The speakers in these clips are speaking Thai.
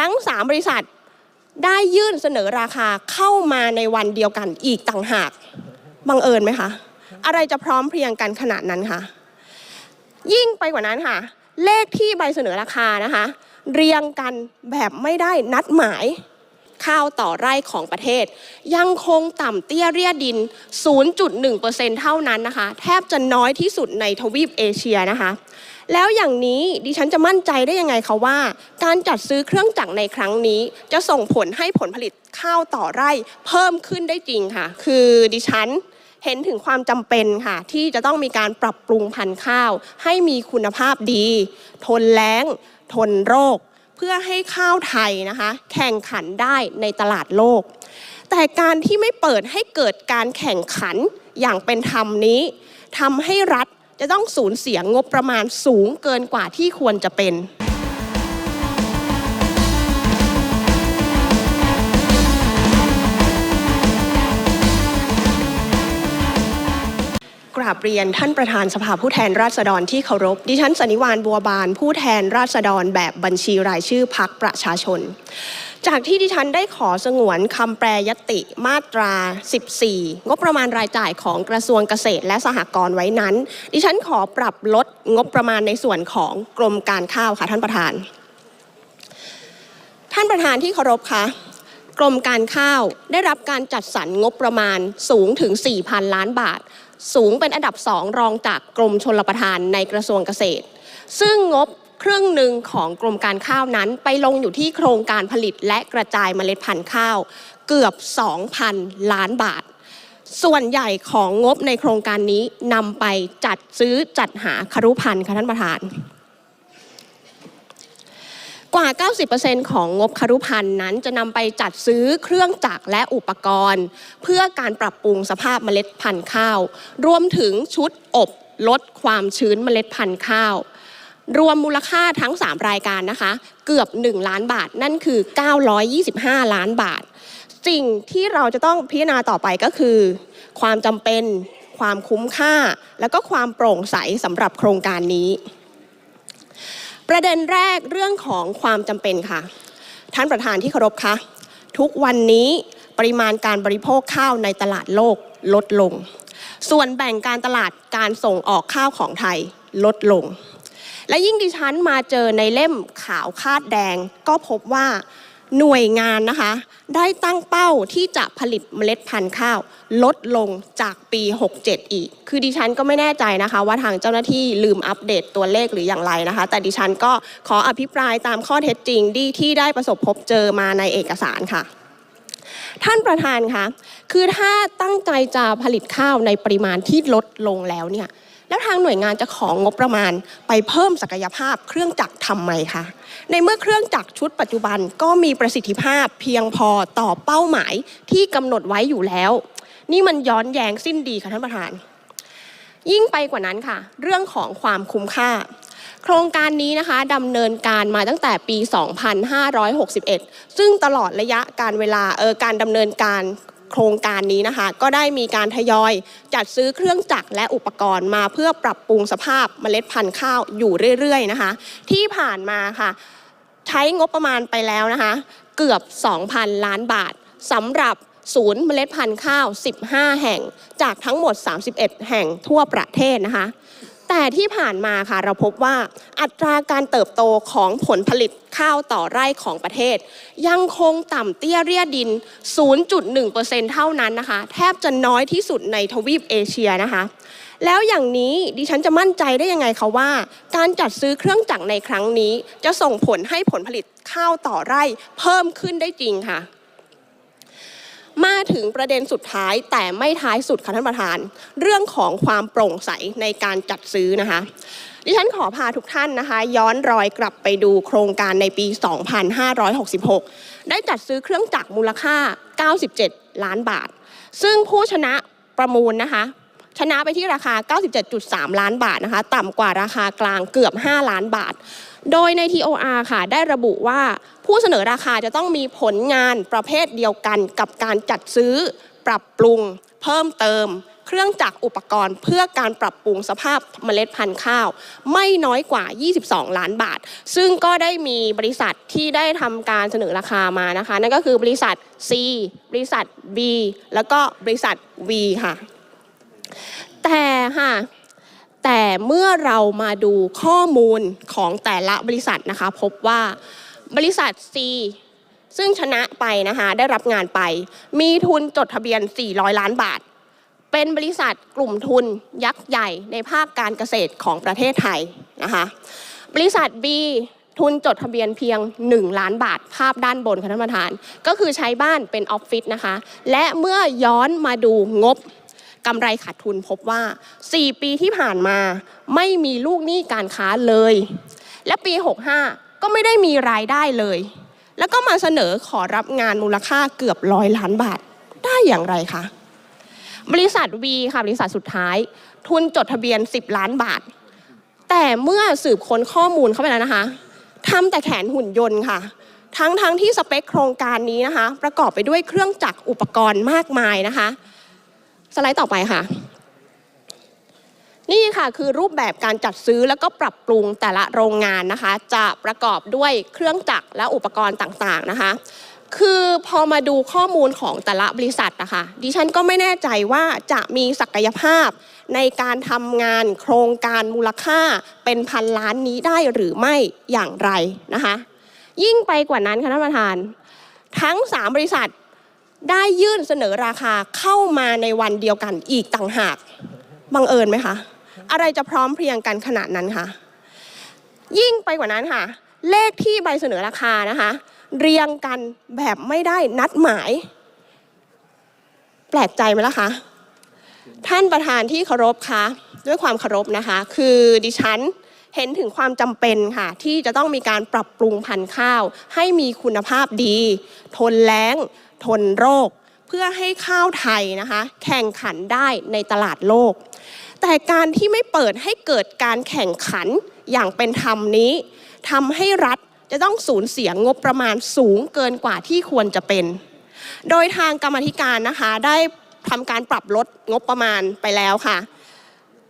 ทั้ง 3 บริษัทได้ยื่นเสนอราคาเข้ามาในวันเดียวกันอีกต่างหากบังเอิญไหมคะ อะไรจะพร้อมเพรียงกันขนาดนั้นคะยิ่งไปกว่านั้นค่ะ เลขที่ใบเสนอราคานะคะ เรียงกันแบบไม่ได้นัดหมายข้าวต่อไร่ของประเทศ ยังคงต่ำเตี้ยเรียดิน 0.1%เท่านั้นนะคะ แทบจะน้อยที่สุดในทวีปเอเชียนะคะ แล้วอย่างนี้ดิฉันจะมั่นใจได้ยังไงคะว่า การจัดซื้อเครื่องจักรในครั้งนี้ จะส่งผลให้ผลผลิตข้าวต่อไร่เพิ่มขึ้นได้จริงค่ะ คือดิฉันเห็นถึงความจำเป็นค่ะ ที่จะต้องมีการปรับปรุงพันธุ์ข้าว ให้มีคุณภาพดี ทนแล้ง ทนโรค เพื่อให้ข้าวไทยนะคะ แข่งขันได้ในตลาดโลก แต่การที่ไม่เปิดให้เกิดการแข่งขันอย่างเป็นธรรมนี้ทำให้รัฐ จะต้องสูญเสียงบประมาณสูงเกินกว่าที่ควรจะเป็นกราบเรียนท่านประธานสภาผู้แทนราษฎรที่เคารพ ดิฉันสนิวานบัวบานผู้แทนราษฎรแบบบัญชีรายชื่อพักประชาชน จากที่ดิฉันได้ขอสงวนคำแปรยติมาตรา 14 งบประมาณรายจ่ายของกระทรวงเกษตรและสหกรณ์ไว้นั้น ดิฉันขอปรับลดงบประมาณในส่วนของกรมการข้าวค่ะท่านประธาน ท่านประธานที่เคารพคะกรมการข้าวได้รับการจัดสรรงบประมาณสูงถึง 4,000 ล้านบาท สูงเป็นอันดับสองรองจากกรมชลประทานในกระทรวงเกษตร ซึ่งงบ ครึ่งหนึ่งของกรมการข้าวนั้น ไปลงอยู่ที่โครงการผลิตและกระจายเมล็ดพันธุ์ข้าว เกือบ 2,000 ล้านบาท ส่วนใหญ่ของงบในโครงการนี้นำไปจัดซื้อจัดหาครุพันธ์ค่ะท่านประธาน กว่า 90%ของงบครุพันธ์นั้นจะนำไปจัดซื้อเครื่องจักรและอุปกรณ์ เพื่อการปรับปรุงสภาพเมล็ดพันธุ์ข้าว รวมถึงชุดอบลดความชื้นเมล็ดพันธุ์ข้าว รวมมูลค่าทั้ง 3 รายการนะคะ เกือบ 1 ล้านบาท นั่นคือ 925 ล้านบาท สิ่งที่เราจะต้องพิจารณาต่อไปก็คือ ความจำเป็น ความคุ้มค่า แล้วก็ความโปร่งใสสำหรับโครงการนี้ ประเด็นแรกเรื่องของความจำเป็นค่ะ ท่านประธานที่เคารพคะทุกวันนี้ปริมาณการบริโภคข้าวในตลาดโลกลดลง ส่วนแบ่งการตลาดการส่งออกข้าวของไทยลดลง และยิ่งดิฉันมาเจอในเล่มขาวคาดแดง ก็พบว่าหน่วยงานนะคะ ได้ตั้งเป้าที่จะผลิตเมล็ดพันธุ์ข้าว ลดลงจากปี 67 อีก คือดิฉันก็ไม่แน่ใจนะคะ ว่าทางเจ้าหน้าที่ลืมอัปเดตตัวเลขหรืออย่างไรนะคะ แต่ดิฉันก็ขออภิปรายตามข้อเท็จจริงที่ที่ได้ประสบพบเจอมาในเอกสารค่ะ ท่านประธานคะคือถ้าตั้งใจจะผลิตข้าวในปริมาณที่ลดลงแล้วเนี่ย แล้วทางหน่วยงานจะของงบประมาณไปเพิ่มศักยภาพเครื่องจักรทำไมคะในเมื่อเครื่องจักรชุดปัจจุบันก็มีประสิทธิภาพเพียงพอต่อเป้าหมายที่กำหนดไว้อยู่แล้ว นี่มันย้อนแย้งสิ้นดีค่ะท่านประธาน ยิ่งไปกว่านั้นค่ะ เรื่องของความคุ้มค่าโครงการนี้นะคะดำเนินการมาตั้งแต่ปี 2561 ซึ่งตลอดระยะการเวลาเออการดำเนินการ โครงการนี้นะคะ ก็ได้มีการทยอยจัดซื้อเครื่องจักรและอุปกรณ์มาเพื่อปรับปรุงสภาพเมล็ดพันธุ์ข้าวอยู่เรื่อยๆนะคะ ที่ผ่านมาค่ะ ใช้งบประมาณไปแล้วนะคะ เกือบ 2,000 ล้านบาทสำหรับศูนย์เมล็ดพันธุ์ข้าว 15 แห่ง จากทั้งหมด 31 แห่งทั่วประเทศนะคะ แต่ที่ผ่านมาค่ะเราพบว่าอัตราการเติบโตของผลผลิตข้าวต่อไร่ของประเทศ ยังคงต่ำเตี้ยเรียดิน 0.1%เท่านั้นนะคะ แทบจะน้อยที่สุดในทวีปเอเชียนะคะ แล้วอย่างนี้ดิฉันจะมั่นใจได้ยังไงคะว่า การจัดซื้อเครื่องจักรในครั้งนี้ จะส่งผลให้ผลผลิตข้าวต่อไร่เพิ่มขึ้นได้จริงค่ะ มาถึงประเด็นสุดท้ายแต่ไม่ท้ายสุดค่ะท่านประธาน เรื่องของความโปร่งใสในการจัดซื้อนะคะ ดิฉันขอพาทุกท่านนะคะ ย้อนรอยกลับไปดูโครงการในปี 2566 ได้จัดซื้อเครื่องจักรมูลค่า 97 ล้านบาท ซึ่งผู้ชนะประมูลนะคะชนะไปที่ราคา 97.3 ล้านบาทนะคะ ต่ำกว่าราคากลางเกือบ 5 ล้านบาท โดยใน TOR ค่ะ ได้ระบุว่าผู้เสนอราคาจะต้องมีผลงานประเภทเดียวกันกับการจัดซื้อ ปรับปรุง เพิ่มเติม เครื่องจักรอุปกรณ์ เพื่อการปรับปรุงสภาพเมล็ดพันธุ์ข้าว ไม่น้อยกว่า 22 ล้านบาท ซึ่งก็ได้มีบริษัทที่ได้ทำการเสนอราคามานะคะ นั่นก็คือบริษัท C บริษัท B แล้วก็บริษัท V ค่ะ แต่ค่ะ แต่เมื่อเรามาดูข้อมูลของแต่ละบริษัทนะคะ พบว่าบริษัท C ซึ่งชนะไปนะคะได้รับงานไป มีทุนจดทะเบียน 400 ล้านบาท เป็นบริษัทกลุ่มทุนยักษ์ใหญ่ในภาคการเกษตรของประเทศไทยนะคะบริษัท B ทุนจดทะเบียนเพียง 1 ล้านบาทภาพด้านบนค่ะท่านประธาน ก็คือใช้บ้านเป็นออฟฟิศนะคะ และเมื่อย้อนมาดูงบ กำไรขาดทุนพบว่า 4 ปีที่ผ่านมาไม่มีลูกหนี้การค้าเลย และปี 65 ก็ไม่ได้มีรายได้เลย แล้วก็มาเสนอขอรับงานมูลค่าเกือบร้อยล้านบาทได้อย่างไรคะบริษัท V ค่ะบริษัทสุดท้าย ทุนจดทะเบียน 10 ล้านบาท แต่เมื่อสืบค้นข้อมูลเข้าไปแล้วนะคะทำแต่แขนหุ่นยนต์ค่ะ ทั้งทั้งที่สเปคโครงการนี้นะคะ ประกอบไปด้วยเครื่องจักรอุปกรณ์มากมายนะคะ สไลด์ต่อไปค่ะ นี่ค่ะคือรูปแบบการจัดซื้อแล้วก็ปรับปรุงแต่ละโรงงานนะคะ จะประกอบด้วยเครื่องจักรและอุปกรณ์ต่างๆนะคะ คือพอมาดูข้อมูลของแต่ละบริษัทนะคะดิฉันก็ไม่แน่ใจว่าจะมีศักยภาพในการทำงานโครงการมูลค่าเป็นพันล้านนี้ได้หรือไม่อย่างไรนะคะ ยิ่งไปกว่านั้นค่ะท่านประธาน ทั้ง 3 บริษัท ได้ยื่นเสนอราคาเข้ามาในวันเดียวกันอีกต่างหากบังเอิญไหมคะ อะไรจะพร้อมเพรียงกันขนาดนั้นคะยิ่งไปกว่านั้นค่ะ เลขที่ใบเสนอราคานะคะ เรียงกันแบบไม่ได้นัดหมาย แปลกใจไหมล่ะคะ ท่านประธานที่เคารพคะด้วยความเคารพนะคะ คือดิฉันเห็นถึงความจำเป็นค่ะ ที่จะต้องมีการปรับปรุงพันธุ์ข้าว ให้มีคุณภาพดี ทนแล้ง ทนโรค เพื่อให้ข้าวไทยนะคะแข่งขันได้ในตลาดโลก แต่การที่ไม่เปิดให้เกิดการแข่งขันอย่างเป็นธรรมนี้ทำให้รัฐจะต้องสูญเสียงบประมาณสูงเกินกว่าที่ควรจะเป็น โดยทางกรรมธิการนะคะได้ทำการปรับลดงบประมาณไปแล้วค่ะ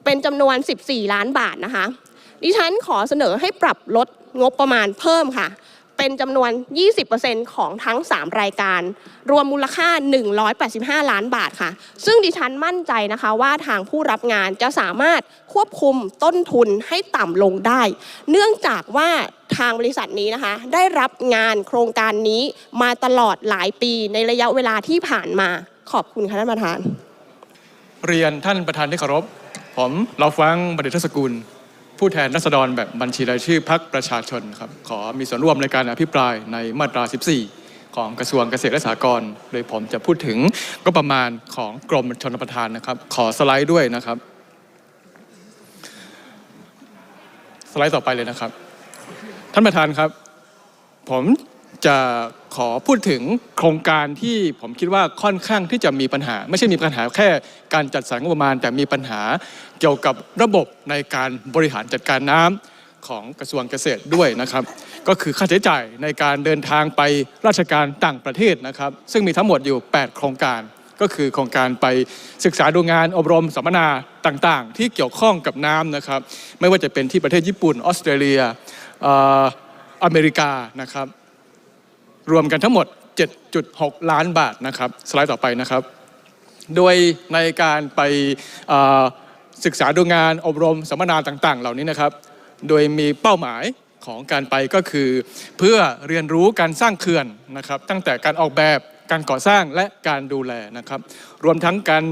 เป็นจำนวน 14 ล้านบาทนะคะ ดิฉันขอเสนอให้ปรับลดงบประมาณเพิ่มค่ะ เป็นจำนวน 20%ของทั้ง 3 รายการ รวมมูลค่า 185 ล้านบาทค่ะ ซึ่งดิฉันมั่นใจนะคะว่าทางผู้รับงานจะสามารถควบคุมต้นทุนให้ต่ำลงได้ เนื่องจากว่าทางบริษัทนี้นะคะ ได้รับงานโครงการนี้มาตลอดหลายปีในระยะเวลาที่ผ่านมา ขอบคุณค่ะท่านประธาน เรียนท่านประธานที่เคารพ ผมเราฟังบดิตทศกุล ผู้แทนรัษฎรแบบบัญชีรายชื่อพักประชาชนครับขอมีส่วนร่วมในการอภิปรายในมาตรา 14 ของกระทรวงเกษตรและสหกรณ์โดยผมจะพูดถึงก็ประมาณของกรมชนประทานนะครับ ขอสไลด์ด้วยนะครับ สไลด์ต่อไปเลยนะครับ ท่านประธานครับ ผม จะขอพูดถึงโครงการที่ผมคิดว่าค่อนข้างที่จะมีปัญหา ไม่ใช่มีปัญหาแค่การจัดสรรงบประมาณ แต่มีปัญหาเกี่ยวกับระบบในการบริหารจัดการน้ำของกระทรวงเกษตรด้วยนะครับ ก็คือค่าใช้จ่ายในการเดินทางไปราชการต่างประเทศนะครับ ซึ่งมีทั้งหมดอยู่ 8 โครงการก็คือโครงการไปศึกษาดูงานอบรมสัมมนาต่างๆ ที่เกี่ยวข้องกับน้ำนะครับ ไม่ว่าจะเป็นที่ประเทศญี่ปุ่นออสเตรเลียอออเมริกานะครับ รวมกันทั้งหมด 7.6 ล้านบาทนะครับ สไลด์ต่อไปนะครับ โดยในการไปศึกษาดูงานอบรมสัมมนาต่าง ๆ เหล่านี้นะครับ โดยมีเป้าหมายของการไปก็คือ เพื่อเรียนรู้การสร้างเขื่อนนะครับ ตั้งแต่การออกแบบการก่อสร้างและการดูแลนะครับ รวมทั้งการ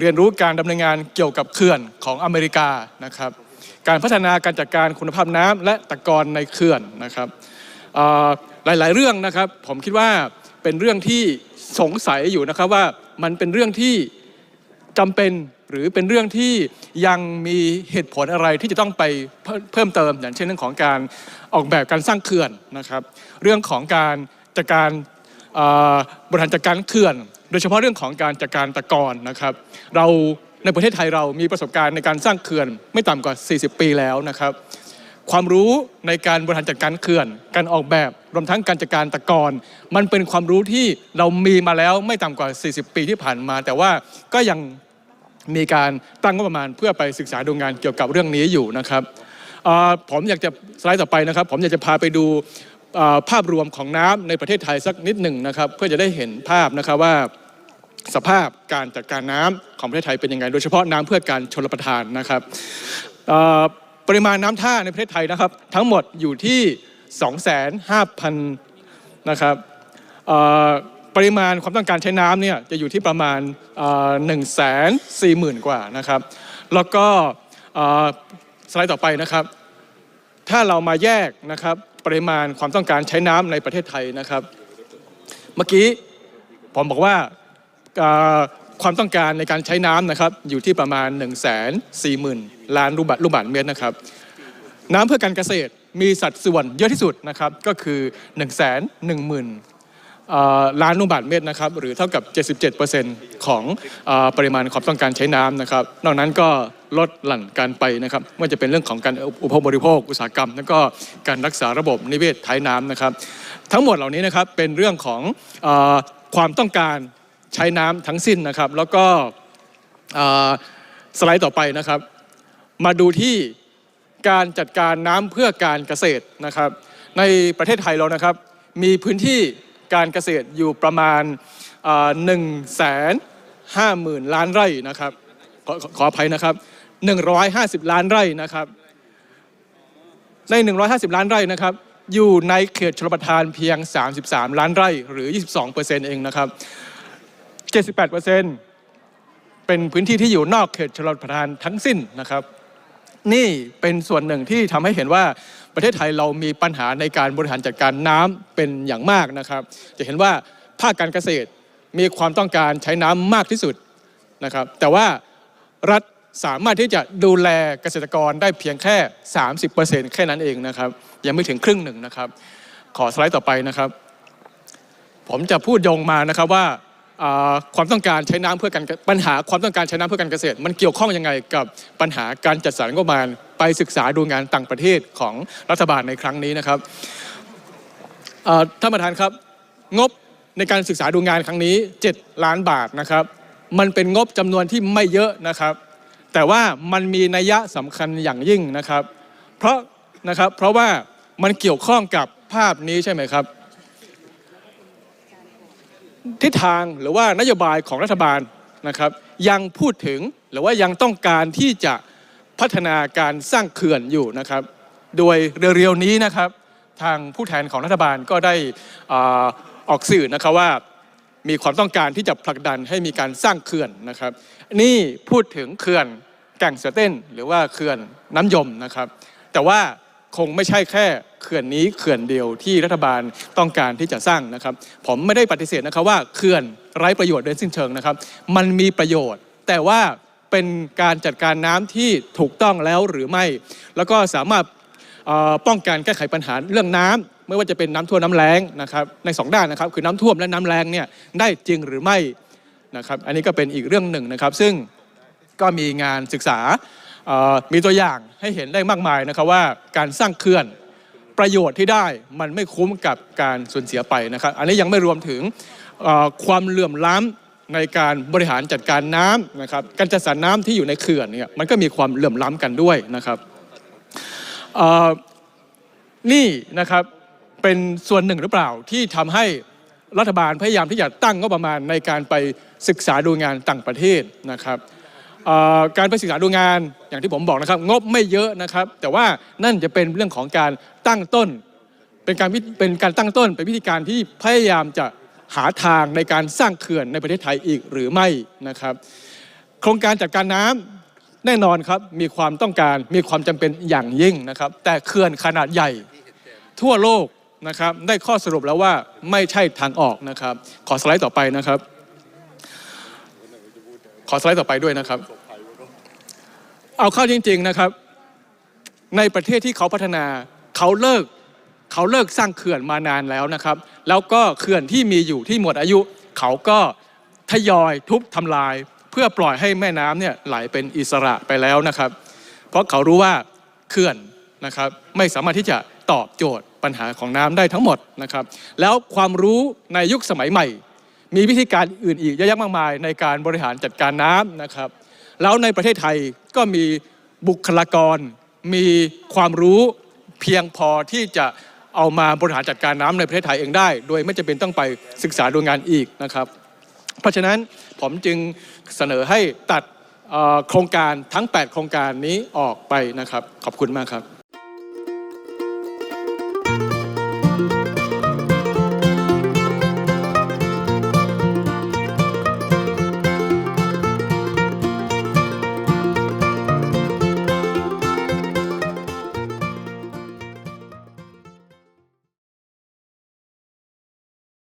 เรียนรู้การดำเนินงานเกี่ยวกับเขื่อนของอเมริกานะครับ การพัฒนาการจัดการคุณภาพน้ำและตะกอนในเขื่อนนะครับ หลาย ๆ เรื่องนะครับ ผมคิดว่าเป็นเรื่องที่สงสัยอยู่นะครับว่ามันเป็นเรื่องที่จำเป็นหรือเป็นเรื่องที่ยังมีเหตุผลอะไรที่จะต้องไปเพิ่มเติม อย่างเช่นเรื่องของการออกแบบการสร้างเขื่อนนะครับ เรื่องของการจัดการบริหารจัดการเขื่อน โดยเฉพาะเรื่องของการจัดการตะกอนนะครับ เราในประเทศไทยเรามีประสบการณ์ในการสร้างเขื่อนไม่ต่ำกว่า 40 ปีแล้วนะครับ ความรู้ในการบริหารจัดการเขื่อน การออกแบบรวมทั้งการจัดการตะกอนมันเป็นความรู้ที่เรามีมาแล้วไม่ต่ำกว่า 40 ปีที่ผ่านมา แต่ว่าก็ยังมีการตั้งงบประมาณเพื่อไปศึกษาดูงานเกี่ยวกับเรื่องนี้อยู่นะครับผมอยากจะสไลด์ต่อไปนะครับ ผมอยากจะพาไปดูภาพรวมของน้ำในประเทศไทยสักนิดหนึ่งนะครับ เพื่อจะได้เห็นภาพนะครับว่าสภาพการจัดการน้ำของประเทศไทยเป็นยังไง โดยเฉพาะน้ำเพื่อการชลประทานนะครับ ปริมาณน้ำท่าในประเทศไทยนะครับ ทั้งหมดอยู่ที่ 25,000 นะครับปริมาณความต้องการใช้น้ำเนี่ยจะอยู่ที่ประมาณหนึ่งแสนสี่หมื่นกว่านะครับ แล้วก็สไลด์ต่อไปนะครับ ถ้าเรามาแยกนะครับปริมาณความต้องการใช้น้ำในประเทศไทยนะครับ เมื่อกี้ผมบอกว่า ความต้องการในการใช้น้ำนะครับอยู่ที่ประมาณ 1 4 0 0 0 0 ล้านลูกบาศก์ลูกบาศก์เมตรนะครับน้ำเพื่อการเกษตรมีสัดส่วนเยอะที่สุดนะครับก็คือ 1 1 0 0 0 0ล้านลูกบาศก์เมตรนะครับหรือเท่ากับ 77%ของเอปริมาณความต้องการใช้น้ำนะครับนอกนั้นก็ลดหลั่นการไปนะครับไม่ว่าจะเป็นเรื่องของการอุปโภคบริโภคอุตสาหกรรม แล้วก็การรักษาระบบนิเวศท้ายน้ำนะครับ ทั้งหมดเหล่านี้นะครับเป็นเรื่องของอความต้องการ ใช้น้ำทั้งสิ้นนะครับ แล้วก็สไลด์ต่อไปนะครับ มาดูที่การจัดการน้ำเพื่อการเกษตรนะครับ ในประเทศไทยเรานะครับ มีพื้นที่การเกษตรอยู่ประมาณหนึ่งแสนห้าหมื่นล้านไร่นะครับขอขอขออภัยนะครับ 150 ล้านไร่นะครับใน 150 ล้านไร่นะครับ อยู่ในเขตชลประทานเพียง 33 ล้านไร่ หรือ 22 เองนะครับ 78%เป็นพื้นที่ที่อยู่นอกเขตชลประทานทั้งสิ้นนะครับ นี่เป็นส่วนหนึ่งที่ทำให้เห็นว่าประเทศไทยเรามีปัญหาในการบริหารจัดการน้ำเป็นอย่างมากนะครับ จะเห็นว่าภาคการเกษตรมีความต้องการใช้น้ำมากที่สุดนะครับ แต่ว่ารัฐสามารถที่จะดูแลเกษตรกรได้เพียงแค่ 30%แค่นั้นเองนะครับ ยังไม่ถึงครึ่งหนึ่งนะครับ ขอสไลด์ต่อไปนะครับ ผมจะพูดยงมานะครับว่า ความต้องการใช้น้ำเพื่อการปัญหาความต้องการใช้น้ำเพื่อการเกษตร มันเกี่ยวข้องยังไงกับปัญหาการจัดสรรงบประมาณไปศึกษาดูงานต่างประเทศของรัฐบาลในครั้งนี้นะครับท่านประธานครับงบในการศึกษาดูงานครั้งนี้ 7 ล้านบาทนะครับ มันเป็นงบจำนวนที่ไม่เยอะนะครับ แต่ว่ามันมีนัยยะสำคัญอย่างยิ่งนะครับ เพราะนะครับเพราะว่ามันเกี่ยวข้องกับภาพนี้ใช่ไหมครับ ทิศทางหรือว่านโยบายของรัฐบาลนะครับ ยังพูดถึงหรือว่ายังต้องการที่จะพัฒนาการสร้างเขื่อนอยู่นะครับ โดยเร็วๆนี้นะครับ ทางผู้แทนของรัฐบาลก็ได้อออกสื่อนะครับว่ามีความต้องการที่จะผลักดันให้มีการสร้างเขื่อนนะครับ นี่พูดถึงเขื่อนแก่งเสือเต้น หรือว่าเขื่อนน้ำยมนะครับ แต่ว่า คงไม่ใช่แค่เขื่อนนี้เขื่อนเดียวที่รัฐบาลต้องการที่จะสร้างนะครับ ผมไม่ได้ปฏิเสธนะครับว่าเขื่อนไร้ประโยชน์โดยสิ้นเชิงนะครับ มันมีประโยชน์ แต่ว่าเป็นการจัดการน้ำที่ถูกต้องแล้วหรือไม่ แล้วก็สามารถป้องกันแก้ไขปัญหาเรื่องน้ำไม่ว่าจะเป็นน้ำท่วมน้ำแล้งนะครับในสองด้านนะครับ คือน้ำท่วมและน้ำแล้งเนี่ยได้จริงหรือไม่นะครับ อันนี้ก็เป็นอีกเรื่องหนึ่งนะครับ ซึ่งก็มีงานศึกษา มีตัวอย่างให้เห็นได้มากมายนะครับว่าการสร้างเขื่อนประโยชน์ที่ได้มันไม่คุ้มกับการสูญเสียไปนะครับ อันนี้ยังไม่รวมถึงความเหลื่อมล้ำในการบริหารจัดการน้ำนะครับ การจัดสรรน้ำที่อยู่ในเขื่อนเนี่ยมันก็มีความเหลื่อมล้ำกันด้วยนะครับนี่นะครับเป็นส่วนหนึ่งหรือเปล่าที่ทำให้รัฐบาลพยายามที่จะตั้งงบประมาณในการไปศึกษาดูงานต่างประเทศนะครับ การไปศึกษาดูงานอย่างที่ผมบอกนะครับ งบไม่เยอะนะครับ แต่ว่านั่นจะเป็นเรื่องของการตั้งต้น เป็นการเป็นการตั้งต้น เป็นวิธีการที่พยายามจะหาทางในการสร้างเขื่อนในประเทศไทยอีกหรือไม่นะครับ โครงการจัดการน้ำแน่นอนครับมีความต้องการมีความจำเป็นอย่างยิ่งนะครับ แต่เขื่อนขนาดใหญ่ ทั่วโลกนะครับ ได้ข้อสรุปแล้วว่าไม่ใช่ทางออกนะครับ ขอสไลด์ต่อไปนะครับ ขอสไลด์ต่อไปด้วยนะครับ เอาเข้าจริง ๆนะครับ ในประเทศที่เขาพัฒนาเขาเลิกเขาเลิกสร้างเขื่อนมานานแล้วนะครับ แล้วก็เขื่อนที่มีอยู่ที่หมดอายุ เขาก็ทยอยทุบทำลาย เพื่อปล่อยให้แม่น้ำเนี่ยไหลเป็นอิสระไปแล้วนะครับ เพราะเขารู้ว่าเขื่อนนะครับไม่สามารถที่จะตอบโจทย์ปัญหาของน้ำได้ทั้งหมดนะครับ แล้วความรู้ในยุคสมัยใหม่ มีวิธีการอื่นอีกเยอะแยะมากมายในการบริหารจัดการน้ำนะครับ แล้วในประเทศไทยก็มีบุคลากร มีความรู้เพียงพอที่จะเอามาบริหารจัดการน้ำในประเทศไทยเองได้ โดยไม่จำเป็นต้องไปศึกษาดูงานอีกนะครับ เพราะฉะนั้นผมจึงเสนอให้ตัดโครงการทั้ง 8 โครงการนี้ออกไปนะครับ ขอบคุณมากครับ